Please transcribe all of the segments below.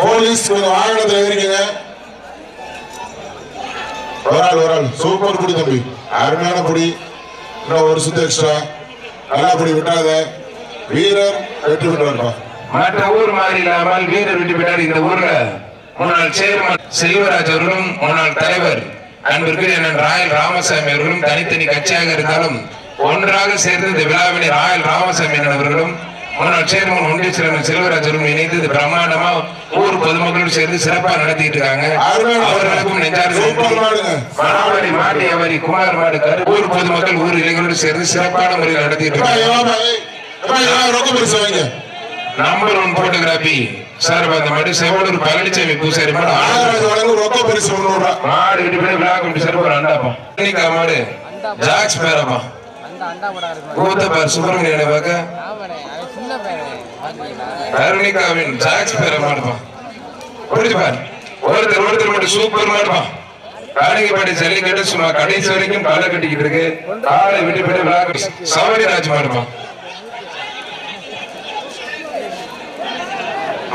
Police கொஞ்சம் வாகனத்தில் இருக்கீங்க ஒரு ஆள் ஒரு ஆள். சூப்பர் புடி தம்பி. அருமையான புடி. இன்னும் ஒரு சுத்த எக்ஸ்ட்ரா நல்லா புடி விட்டாத. வீரர் வெற்றி பெற்றார்ப்பா மற்ற ஊர் மாதிரி இல்லாமல் வீரர் விட்டு விட்டார் இந்த ஊர்ல. முன்னாள் சேர்மன் செல்வராஜ் அவர்களும் முன்னாள் தலைவர் அன்பிற்கு அண்ணன் ராயல் ராமசாமி அவர்களும் தனித்தனி கட்சியாக இருந்தாலும் ஒன்றாக சேர்ந்து இந்த விழாவினை ராயல் ராமசாமி அவர்களும் முன்னாள் சேர்மன் ஒன்றிய செயலர் செல்வராஜ் அவர்களும் இணைந்து இது பிரம்மாண்டமா ஊர் பொதுமக்களும் சேர்ந்து சிறப்பா நடத்திட்டு இருக்காங்க. அவர்களுக்கும் நெஞ்சார்ந்த மணாமணி மாட்டியவரி குமார் மாடு கரு ஊர் பொதுமக்கள் ஊர் இளைஞர்களோடு சேர்ந்து சிறப்பான முறையில் நடத்திட்டு இருக்காங்க. நம்பர் ஒன் போட்டோகிராபி சார் அந்த மாதிரி செவலூர் பழனிசாமி பூசாரி மாடு. ரொக்க பரிசு மாடு விட்டு போய் விழா கொண்டு சிறப்பு அண்டாப்பா இன்னைக்கு மாடு. ஜாக்ஸ் பேரப்பா அந்த அண்டா போட இருக்கு ஊத்த பார் சுப்பிரமணியனை பார்க்க? கருணிகாவின் ஜாக்ஸ் பேர மாடுப்பா புரிஞ்சு பார். ஒருத்தர் ஒருத்தர் மட்டும் சூப்பர் மாடுப்பா காளிகைப்பாடி ஜல்லிக்கட்டு சும்மா கடைசி வரைக்கும் களை கட்டிக்கிட்டு இருக்கு. காலை விட்டு போய் விழா கொண்டு சவரிராஜ் மாடுப்பா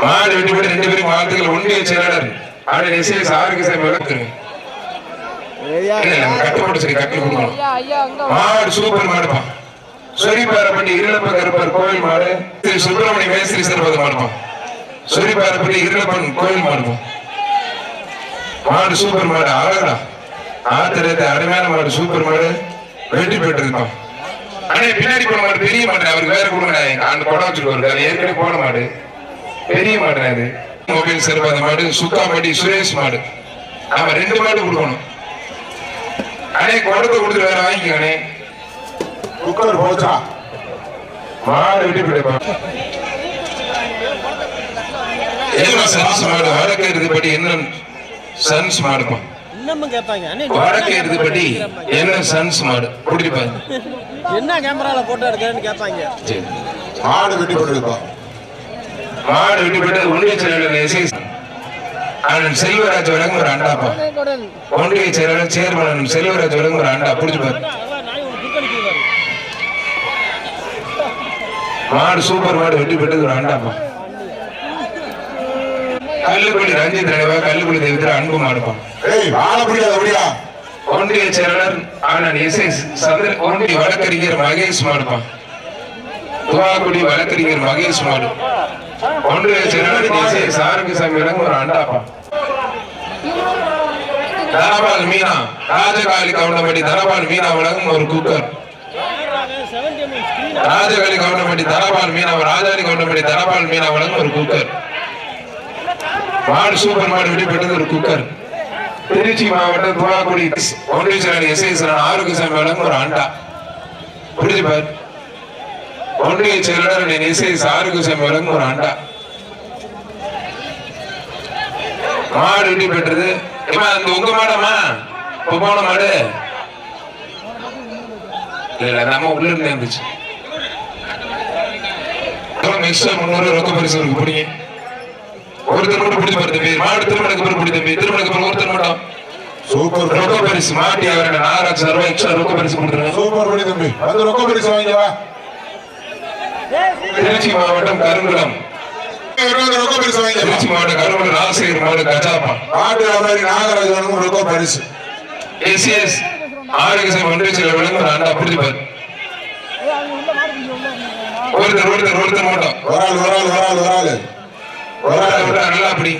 மாடு விட்டு போய் ரெண்டு பேரும் வாழ்த்துக்கள். ஒன்றிய செயலாளர். ஆடு எஸ்எஸ் ஆரோக்கிய சேவை இல்ல கட்டுப்பட்டு சரி கட்டு கொடுக்கணும் மாடு சூப்பர் மாடுப்பா சொரிப்பாரப்பட்டி இருளப்ப கருப்பர் கோவில் மாடு. திரு சுப்பிரமணிய மேஸ்திரி சிறப்பது மாடுப்பா சொரிப்பாரப்பட்டி இருளப்பன் கோவில் மாடுப்பா மாடு சூப்பர் மாடு அழகடா. ஆத்திரத்தை அருமையான மாடு சூப்பர் மாடு. வெற்றி பெற்றிருப்பான் அண்ணே பின்னாடி போன மாடு பெரிய மாடு அவருக்கு வேற கொடுங்க அந்த குடம் வச்சுருவாரு அது ஏற்கனவே போன மாடு. பெரிய மாடு அது மொபைல் மாடு சுக்காம்பட்டி சுரேஷ் மாடு. ஆமா ரெண்டு மாடு கொடுக்கணும். அண்ணே குடத்தை கொடுத்துட்டு வேற வாங்கிக்கோ அண்ணே. குக்கர் போச்சா? மாடு விட்டு போயிடுப்பா மாடு? வடக்கு இருதுபடி என்ன சன்ஸ் அண்ணே, வடக்கு இருதுபடி என்ன சன்ஸ் மாடு? குடிப்பாரு என்ன கேமரால போட்டோ எடுக்கிறேன்னு கேட்பாங்க. சரி. மாடு வெட்டி போட்டுருப்பா மாடு விட்டு போயிட்டு எஸ்ஐ அண்ணன் செல்வராஜ் வழங்கும் ஒரு அண்டாப்பா ஒன்றிய செயலாளர் சேர்மன் செல்வராஜ் வழங்கும் ஒரு அண்டா. புடிச்சு பாரு. அதான் நாய் ஒன்று புக் அடிக்கிறாரு மாடு சூப்பர் மாடு வெட்டி போயிட்டு ஒரு அண்டாப்பா கல்லுக்குடி ரஞ்சித் நினைவா கல்லுக்குடி தெய்வத்தில் அன்பு மாடுப்பா ஏய் வாழ முடியாது அப்படியா ஒன்றிய செயலாளர் அண்ணன் எஸ் சந்திர ஒன்றிய வழக்கறிஞர் மகேஷ் மாடுப்பா துவாக்குடி வழக்கறிஞர் மகேஷ் மாடு. ஒன்று செயலாளர் தேசிய எஸ் ஆரோக்கியசாமி ஒரு அண்டாப்பா. தனபால் மீனா ராஜகாலி கவுண்டம்பட்டி தனபால் மீனா வழங்கும் ஒரு குக்கர் ராஜகாலி எம்எம் தனபால் மீனா ராஜாலி கவுண்டம்பட்டி தனபால் மீனா வழங்கும் ஒரு குக்கர் மாடு சூப்பர் மாடு விடுபட்டது ஒரு குக்கர் திருச்சி மாவட்டம் துவாக்குடி ஒன்றிய செயலாளர் எஸ் எஸ் ஆரோக்கியசாமி வழங்கும் ஒரு அண்டா. புரிஞ்சு பாரு ஒன்றிய செயலாளர் எஸ் ஆரோக்கியசாமி வழங்கும் ஒரு அண்டா. மாடு விட்டு பெற்றது. ஏமா அந்த உங்க மாடமா இப்ப போன மாடு. இல்ல நம்ம உள்ள இருந்து இருந்துச்சு. எக்ஸ்ட்ரா முன்னூறு ரொக்க பரிசு இருக்கு பிடிங்க. ஒருத்தர் மட்டும் பிடிச்சு பாரு தம்பி. மாடு திருமணக்கு பிறகு பிடி தம்பி. திருமணக்கு பிறகு ஒருத்தர் மட்டும். சூப்பர். ரொக்க பரிசு. மாட்டி அவரோட நாகராஜ் சார்பா எக்ஸ்ட்ரா ரொக்க பரிசு கொடுத்துருங்க சூப்பர் படி தம்பி. வந்து ரொக்க பரிசு வாங்கி வா. திருச்சி மாவட்டம் கருங்குளம். திருச்சி மாவட்டம் கருங்குளம் ராஜசேகர் மாடு கஜாப்பா மாட்டு வியாபாரி நாகராஜ் வழங்கும் ரொக்க பரிசு எஸ்எஸ் ஆரோக்கிய ஒன்றிய செயலர் விளங்கும் அண்டா பிடிச்சு பாரு. ஒருத்தர் ஒருத்தர் ஒருத்தர் மட்டும். ஒரு ஆள் ஒரு ஆள் ஒரு ஆள் ஒரு ஆள் ஒரு ஒரு ஆள் ஆள் நல்லா பிடி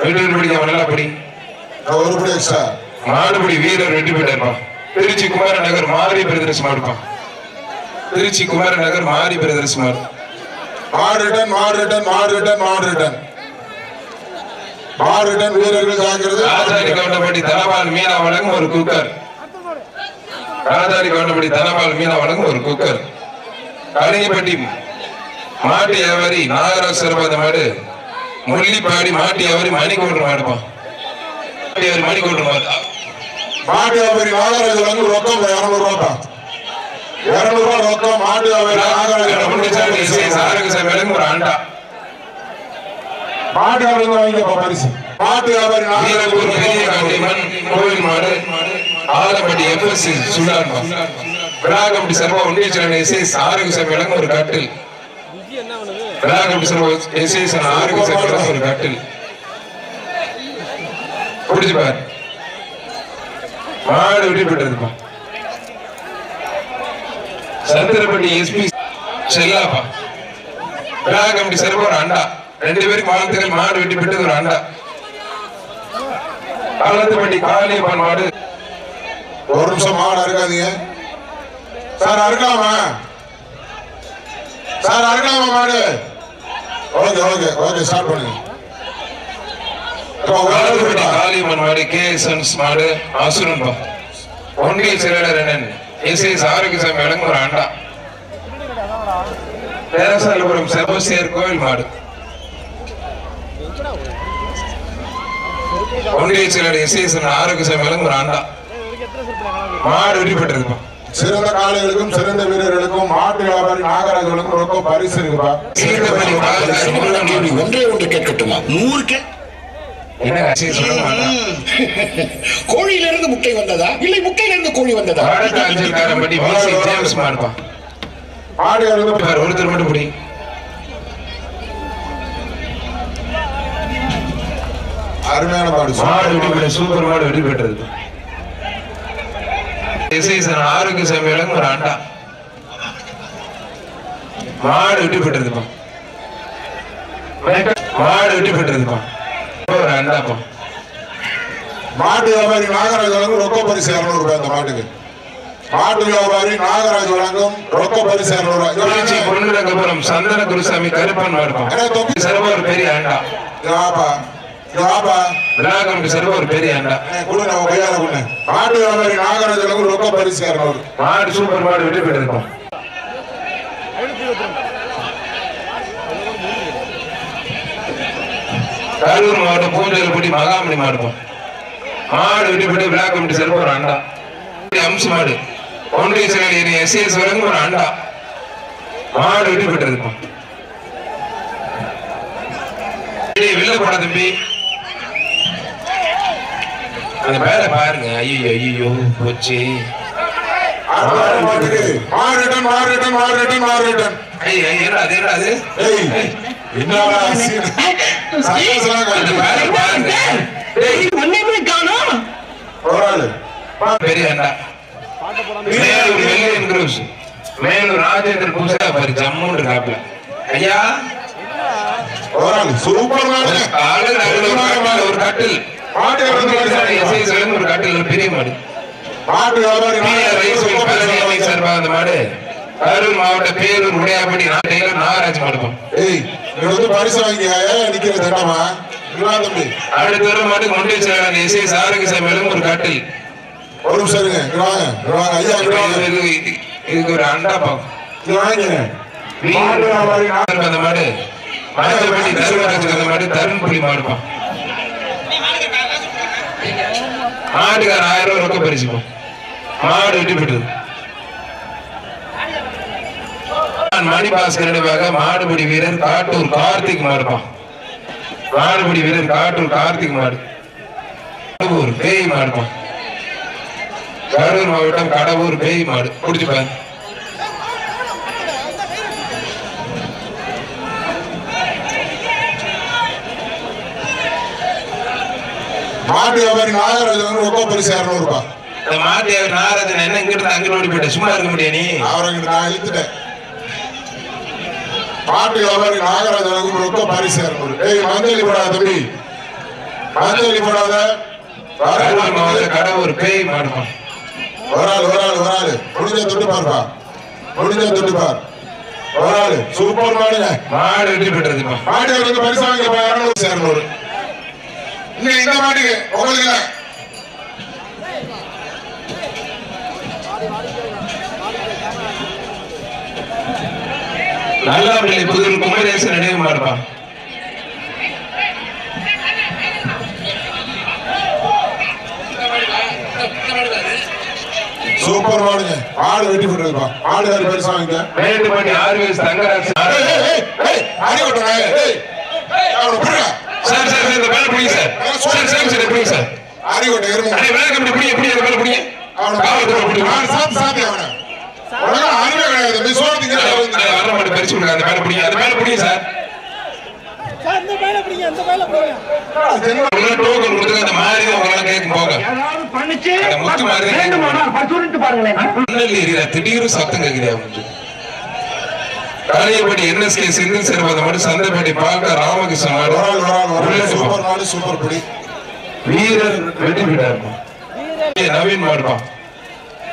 வீட்டு நல்லா பிடி ஒரு படி எக்ஸ்ட்ரா. மாடுபிடி வீரர் வெற்றி பெற்றார்ப்பா திருச்சி குமார நகர் மாரி பிரதர்ஸ் மாடுப்பா திருச்சி குமார நகர் மாரி பிரதர்ஸ் மாடு ரிட்டன் மாடு ரிட்டன் மாடு ரிட்டன் வீரர்கள் ஜாக்கிரதை ராஜாரி கவுண்டப்பட்டி தனபால் மீனா வழங்கும் ஒரு குக்கர். ராஜாரி கவுண்டப்பட்டி தனபால் மீனா வழங்கும் ஒரு குக்கர். கலிங்கப்பட்டி மாட்டு வியாபாரி நாகராஜ் சிறப்பாத மாடு முள்ளிப்பாடி மாட்டு வியாபாரி மணிக்கோட்டு மாடுப்பா மாட்டு வியாபாரி மணிக்கோட்டு மாடு. மாட்டு வியாபாரி நாகராஜ் வழங்கும் ரொக்கம் இருநூறு ரூபா இருநூறு ரூபா ரொக்கம் ஆரோக்கிய விளங்கும் ஒரு ஆண்டா. மாட்டு வியாபாரி வாங்கிப்பா பரிசு. மாட்டு நாகராஜ் வீரப்பூர் பெரிய வழங்கும் கண்டிமன் கோவில் மாடு ஆலப்பட்டி எஃப்எஸ்சி சுடான்பா விழாக்கம்பட்டி சர்வா ஒன்றிய செயலர் எஸ் எஸ் ஆரோக்கிய விளங்கும் ஒரு கட்டில். பண்ணுது விநாயகம் எஸ்ஏசன் ஆறுக்கு சேர்க்கிற ஒரு கட்டில். பாரு. மாடு விட்டு போயிட்டதுப்பா சந்திரப்பட்டி எஸ்பி செல்லாப்பா. விநாயகம் சிறப்பு ஒரு அண்டா. ரெண்டு பேருக்கு வாழ்த்துக்கள் மாடு வெட்டி போயிட்டது ஒரு அண்டா. ஆலத்துப்பட்டி காளியப்பன் மாடு. ஒரு நிமிஷம் மாடு அறுக்காதீங்க. சார் அறுக்கலாமா? சார் அறுக்கலாமா மாடு? ஓகே ஓகே ஓகே ஸ்டார்ட் பண்ணுங்க? காளியம்மன் மாடு கே சன்ஸ் மாடு அசுரன் பா. ஒன்றிய செயலாளர் என்னன் எஸ் ஆரோக்கியசாமி வழங்கும் ஒரு அண்டா பேரசாலபுரம் செபஸ்தியர் கோவில் மாடு. ஒன்றிய செயலாளர் எஸ் எஸ் ஆரோக்கியசாமி அண்டா மாடு வெற்றி பெற்றிருப்பான் சிறந்த காளைகளுக்கும் சிறந்த வீரர்களுக்கும் மாட்டு வியாபாரி நாகராஜர்களுக்கும் ரொம்ப பரிசு இருக்குப்பா. ஒன்றே ஒன்று கேட்கட்டுமா? நூறு என்ன கோழியிலிருந்து முட்டை வந்ததா? இல்லை முட்டையிலிருந்து கோழி வந்ததா? அஞ்சல்காரம்பட்டி விசி ஜேம்ஸ் மாடு வந்து பாரு, ஒருத்தர் மட்டும் பிடி. அருமையான மாடு மாடு வெற்றி பெற்ற சூப்பர் மாடு வெற்றி பெற்றது. ஆரோக்கிய சமையலும் ஒரு அண்டா மாடு வெற்றி பெற்றதுப்பா. மாடு வெற்றி பெற்றதுப்பா. ஒரு அண்டாப்பா மாட்டு வியாபாரி நாகராஜ் வழங்கும் ரொக்க பரிசு இருநூறு ரூபாய் இந்த மாட்டுக்கு. மாட்டு வியாபாரி நாகராஜ் வழங்கும் ரொக்க பரிசு இருநூறு ரூபாய். பொன்னுரங்கபுரம் சந்தன குருசாமி கருப்பன் தொப்பி. சிறப்பு ஒரு பெரிய அண்டா. குடு மாட்டு வியாபாரி நாகராஜ் ரொக்க பரிசு இருநூறு. மாடு சூப்பர் மாடு வெற்றி பெற்றிருப்பான் கரூர் மாவட்டம் பூஞ்சல்பட்டி மகாமணி மாடுப்போம் மாடு வெட்டி போட்டு விழா கமிட்டி சிறப்பு ஒரு அண்டா. அம்சு மாடு. ஒன்றிய செயலர் எஸ்எஸ் வரைக்கும் ஒரு அண்டா. மாடு வெட்டி போட்டிருப்போம் வெளில போட தம்பி. அந்த மேல பாருங்க. ஐயோ ஐயோ போச்சு. மாடு ரிட்டன் மாடு ரிட்டன் ஐய், அது என்னடா அது? ஒரு ஆளு பெரிய அண்டா மேலூர் வெள்ளையன் குரூஸ் மேலூர் ராஜேந்திர பூசா பாரு ஜம்முன்னு இருக்காப்ல ஐயா. சூப்பர் ஒரு கட்டில், ஒரு கட்டில் பெரிய மாடு. மாடு. கரூர் மாவட்ட பேரூர் உடையாப்பட்டி டெய்லர் நாகராஜ் மாடுப்போம் வந்து பரிசு வாங்கி நிக்கிற இல்லா தம்பி? அடுத்த ஒரு மாடு கொண்டே செயலாளர் எஸ்ஐ சாரகிசாமி ஒரு கட்டில். ஒரு நிமிஷம் இருங்க. வாங்க. வாங்க. ஐயா இது- இது- இதுக்கு ஒரு அண்டா பாக்கும் இங்க வாங்க. மாட்டு வியாபாரி நா- அந்த மாடு அந்த மாடு தருண்புலி மாடுப்பான் மாட்டுக்கார ஆயிரம் ரூபாய் ரொக்க பரிசுப்போம் மாடு வெட்டி போயிட்டது மணிபாஸ்கர் நினைவாக மாடுபிடி வீரர் காட்டூர் கார்த்திக் மாடுப்பான் மாடுபிடி வீரர் காட்டூர் கார்த்திக் மாடு. கடவுர் பேய் மாடுப்பான் கரூர் மாவட்டம் கடவுர் பேய் மாடு. குடிச்சு பாரு. மாட்டு வியாபாரி நாகராஜ் வந்து ரொக்க பரிசு இருநூறு ரூபாய் இந்த மாட்டு நாரதன் என்ன இங்க இருந்து அங்க ஓடி போயிட்ட? சும்மா இருக்க முடியா நீ? அவரங்கிட்ட நான் இழுத்துட்டேன். மாட்டு வியாபாரி நாகராஜ் வந்து ரொக்க பரிசு ஏய் மஞ்சளி போடாத தம்பி. மஞ்சளி போடாத கடவுர் பேய் மாடுப்பான் ஒரு ஆள் ஒரு ஆள் ஒரு ஆள் முடிஞ்ச தொட்டு பாருப்பா. முடிஞ்ச தொட்டு பார். ஒரு ஆள் சூப்பர் மாடுங்க. மாடு வெட்டி போயிட்டதுப்பா மாடு பரிசு வாங்கிப்பா. இரநூறு இரநூறு இங்க இந்த மாட்டுக்கு. உங்களுக்கு நல்லாம்பிள்ளை புதூர் குமரேசன் நினைவு மாடுப்பான் சூப்பர் மாடுங்க மாடு வெட்டி போட்டுருப்பா மாடு வேறு பரிசு வாங்கிக்க மேட்டுப்பட்டி ஆர்விஎஸ் தங்கராஜ் ஏய், ஏய், ஏய், ஏய், அடி ஏய். அவனை பிடிடா. சார் சார் இந்த மேல பிடிங்க சார் சார் சார் சார் பிடிங்க சார் அடி விட்டு எருமை. அடே மேல கம்பி பிடிங்க பிடிங்க மேல பிடிங்க அவனை பிடி. பிடிங்க சாப்பிட்டு சாப்பிட்டு அவனை. அறிவே கிடையாது. நீ பரிசு கொடுங்க அந்த மேல பிடிங்க. அந்த மேல பிடிங்க சார் சார் இந்த பையில பிடிங்க இந்த பையில பிடிங்க. உள்ள டோக்கன் கொடுத்துங்க அந்த மாதிரி உங்களால கேட்கும் போக. அந்த முத்து மாதிரி மண்ணல் எரியுதா திடீர்னு சத்தம் கேக்குதா உங்களுக்கு காளியப்பட்டி என்எஸ்கே செந்தில் சேர்வதை மட்டும் சந்தைப்பட்டி பாக்க ராமகிருஷ்ணன் சூப்பர் பிடி. வீரர் வெற்றி பெற்றார். நவீன் மாடுப்பா.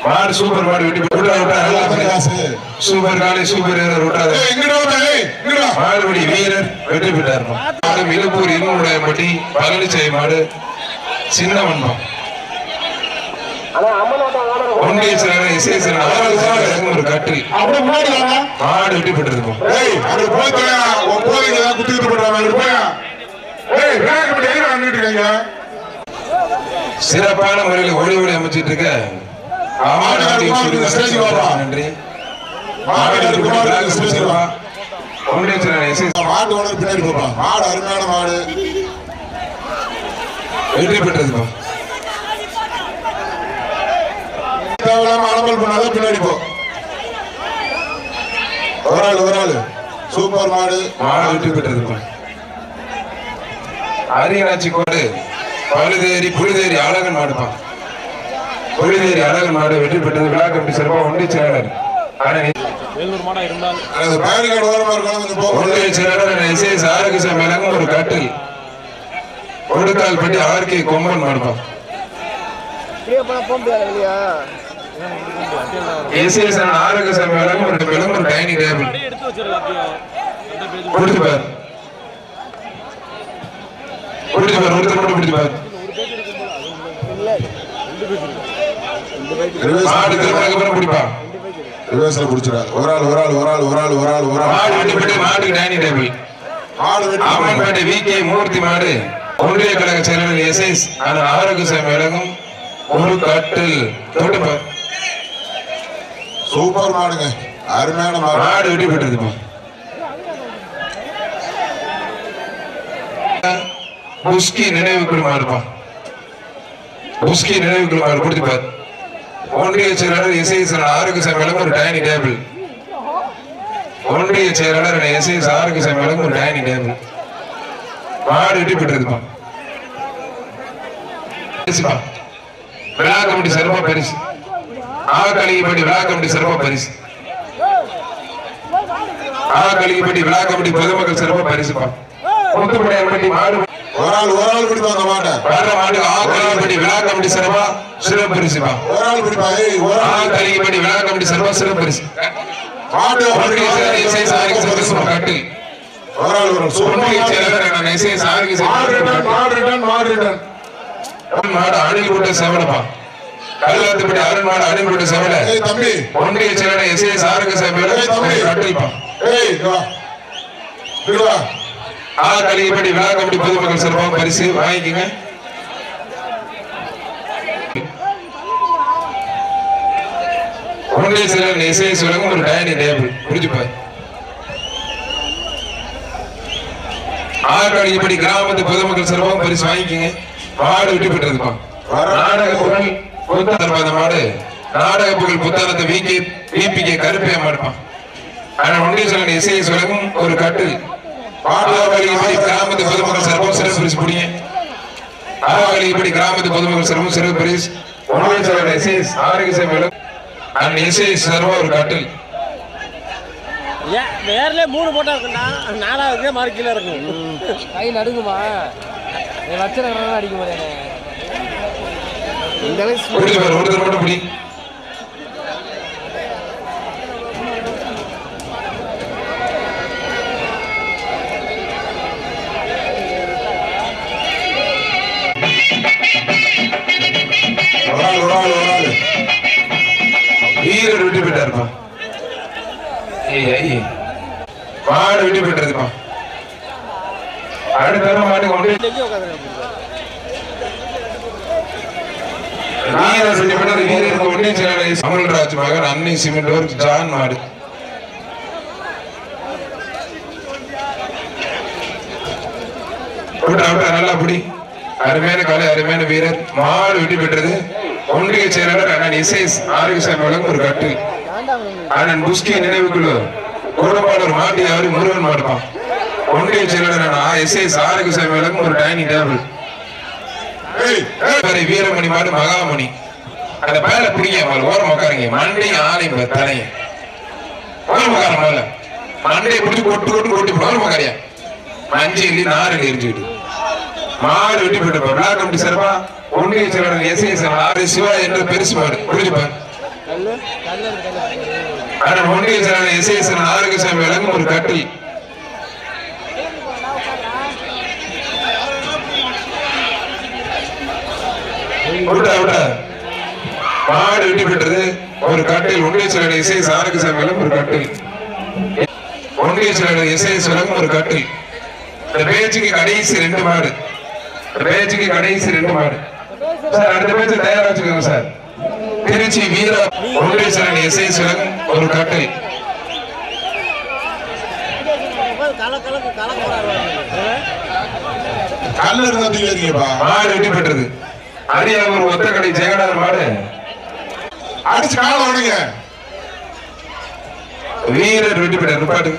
மாடு சூப்பர் வெற்றி பெற்று விட்டா விட்டா நல்லா பண்ணு. காசு. சூப்பர் காளி சூப்பர் வீரர் விட்டாத ஏய் இங்கடா வா, ஏய் இங்கடா. மாடுபடி வீரர் வெற்றி பெற்றார். மாடு இழுப்பூர் இருமுடையப்பட்டி பழனிச்சாய் மாடு சின்ன இசைசன் ஒரு கட்டில். அப்படியே முன்னாடி வாங்க மாடு வெற்றி பெற்றிருக்கும். சிறப்பான முறையில் ஒளி ஒளி அமைச்சிட்டு இருக்க நன்றி. மாடு ஓனர் பின்னாடி போப்பா. மாடு அருமையான மாடு. வெற்றி பெற்றிருக்கும் தேவையில்லாம பண்ணாத பின்னாடி போ. ஒரு ஆள் ஒரு ஆள். சூப்பர் மாடு. மாடு வெற்றி பெற்றிருக்கும் அரியநாச்சி கோடு. பழுதேரி புலிதேரி அழகன் மாடுப்பான் புலிதேரி அழகன் மாடு வெற்றி பெற்றது விழா கமிட்டி சிறப்பா ஒன்றிய செயலாளர் ஒன்றிய செயலாளர் எஸ் எஸ் ஆரோக்கியம் விளங்கும் ஒரு கட்டில். கொடுக்கால் பட்டி ஆர்கே கொம்பன் மாடுப்பான் இப்படியே போனா போக முடியாது வெளியா எஸ் எஸ் ஆரோக்கிய விளங்கும் ஒரு ஒரு டைனிங் டேபிள். பிடிச்சு பார். ஒருத்தர் மட்டும் பிடிச்சு பார் மாடு திருப்பி அப்புறம் பிடிப்பா ரிவர்ஸ்ல புடிச்சிடாது ஒரு ஆள் ஒரு ஆள் ஒரு ஆள் ஒரு ஆள் ஒரு ஆள் ஒரு மாடு ஆள் மாட்டுக்கு டைனிங் டேபிள். மாடு ஆமன்பேட்டை வி கே மூர்த்தி மாடு. ஒன்றிய கழக செயலாளர் எஸ் எஸ் ஆனால் ஆரோக்கிய சாமி விளங்கும் ஒரு கட்டில் சூப்பர் மாடுங்க. அருமையான மாடு. மாடு வெட்டி பெற்றிருப்பா புஸ்கி நினைவுக்குள் மாடுப்பா புஸ்கி நினைவுக்குள் மாடு பிடிச்சு பார். ஒன்றிய செயலாளர் எஸ்ஐஎஸ் எஸ் ஆரோக்கிய சாமி ஒரு டைனிங் டேபிள் ஒன்றிய செயலாளர் எஸ்ஐஎஸ் எஸ் ஆரோக்கிய சாமி ஒரு டைனிங் டேபிள் மாடு வெட்டி பெற்றிருப்பா பரிசுப்பா. விழா கமிட்டி சிறப்பா பரிசு. ஆ விழா கமிட்டி சிறப்பா பரிசு. ஆ விழா கமிட்டி பொதுமக்கள் சிறப்பா பரிசுப்பா. முத்துப்படையார்பட்டி மாடு ஒரு ஆள் ஒரு ஆள் பிடிப்பா அந்த மாட்டை. வர்ற மாடு ஆ கலிகைப்பட்டி விழா கமிட்டி சிறப்பா சிறப்பு பரிசுப்பா ஒரு ஆள் பிடிப்பா ஏய் ஒரு ஆள் கலிகைப்பட்டி விழா கமிட்டி சிறப்பா சிறப்பு பரிசு மாடு ஒன்றிய செயலர் இசை சாரிக்கு சிறப்பு கட்டில். ஒரு ஆள் ஒரு மாடு. செயலர் நான் இசை சாரிக்கு மாடு சிறப்பு ரிட்டர்ன் மாடு அணில் கூட்ட செவலப்பா. கல்லாத்துப்பட்டி அருண் மாடு அணில் கூட்ட ஏய் தம்பி. ஒன்றிய எஸ் எஸ் ஆரோக்கிய சபையில ஏய் தம்பி. கட்டில்பா. ஏய் வா இங்க வா ஆ கலிகைப்பட்டி விழா கமிட்டி பொதுமக்கள் சிறப்பாக பரிசு வாங்கிக்கங்க. ஒன்றிய செயலர் இசை சொல்லுங்க ஒரு டயனி டேபிள் புரிஞ்சுப்பார். ஆ கலிகைப்பட்டி கிராமத்து பொதுமக்கள் சிறப்பாக பரிசு வாங்கிக்கங்க. மாடு விட்டு பெற்றதுப்பா நாடக புகழ் புத்தகம் மாடு. நாடக புகழ் புத்தகத்தை விகே விபிகே கருப்பையா மாடுப்பான் ஆனா ஒன்றிய செயலர் இசையை சொல்லவும் ஒரு கட்டில் ஆவாளிப்படி கிராமத்து பொதுமக்கள் சிறப்பும் சிறப்பு பரிசு புடிங்க. ஆவாளிப்படி கிராமத்து பொதுமக்கள் சிறப்பும் சிறப்பு பரிசு செயலர் எஸ்எஸ் ஆரோக்கிய சேவையிலும் அண்ட் எஸ்எஸ் சர்வா ஒரு கட்டில். ஏன் வேர்லயே மூணு போட்டா இருக்குன்னா நாலாவது மாறி கீழே இருக்கும். கை நடுங்குமா? நீ வச்சன அடிக்கும் போது இந்த அளவுக்கு ஒருத்தர் மட்டும் பிடி. வீரர் விட்டு போயிட்டாருப்பா. ஏய் ஐயே மாடு விட்டு போயிட்டதுப்பா அடுத்த தடவை மாடு கொண்டு அமல்ராஜ் மகன் அன்னை சிமெண்ட் ஒர்க் ஜான் மாடு. விட்டா விட்டா நல்லா பிடி. அருமையான கலை அருமையான வீரர். மாடு வெட்டி பெற்றது ஒன்றிய செயலாளர் அண்ணன் எஸ் எஸ் ஆரோக்கியசாமி வழங்கும் ஒரு கட்டு. அண்ணன் புஷ்கி நினைவுக்குழு குடும்பாளர் மாட்டி அவரு முருகன் மாடுப்பான். ஒன்றிய செயலாளர் எஸ் ஏ சாரகுசாமி விளக்கும் ஒரு டைனிங் டேபிள். வீரமணி மாடு மகாமணி. அந்த பேரை பிடிங்க ஓரம் உட்காருங்க. மண்டை ஆணை தலைய. ஓரம் உட்கார முதல்ல மண்டையை பிடிச்சி கொட்டு கொட்டு கொட்டி. ஓரம் உட்காரியா மஞ்சள் நாறு எரிஞ்சுக்கிட்டு மாடு வெட்டி போட்டு விழா கமிட்டி சிறப்பா? ஒன்றிய செயலாளர் எஸ் எஸ் ஆறு சிவா என்று பெருசு மாடு. புரிஞ்சுப்பார் கல்லு கல்லு கல்லு ஆனால் ஒன்றிய செயலாளர் எஸ் எஸ் ஆரோக்கியசாமி விளங்கும் ஒரு கட்டில் விட்டா விட்டா. மாடு வெட்டி பெற்றது ஒரு கட்டில் ஒன்றிய செயலாளர் எஸ் எஸ் ஆரோக்கியசாமி விளங்கும் ஒரு கட்டில் ஒன்றிய செயலாளர் எஸ் எஸ் விளங்கும் ஒரு கட்டில் இந்த பேச்சுக்கு கடைசி ரெண்டு மாடு. பேச்சுக்கு கடைசி ரெண்டு மாடு. சார் அடுத்த பேச்சு தயாரா வச்சுக்கோங்க சார். திருச்சி வீரா ஒன்றிய செயலாளர் எஸ் எஸ் விளங்கும் ஒரு கட்டில் கல கலக்கு கலக்க போறாரு கல்ல இருந்தா தூக்கிப்பா மாடு வெட்டி பெற்றது. அரியாவூர் ஒத்தக்கடை ஜெகநாதர் மாடு. அடிச்சு கால விடுங்க வீரர் வெட்டி பெற்றார். பாட்டு.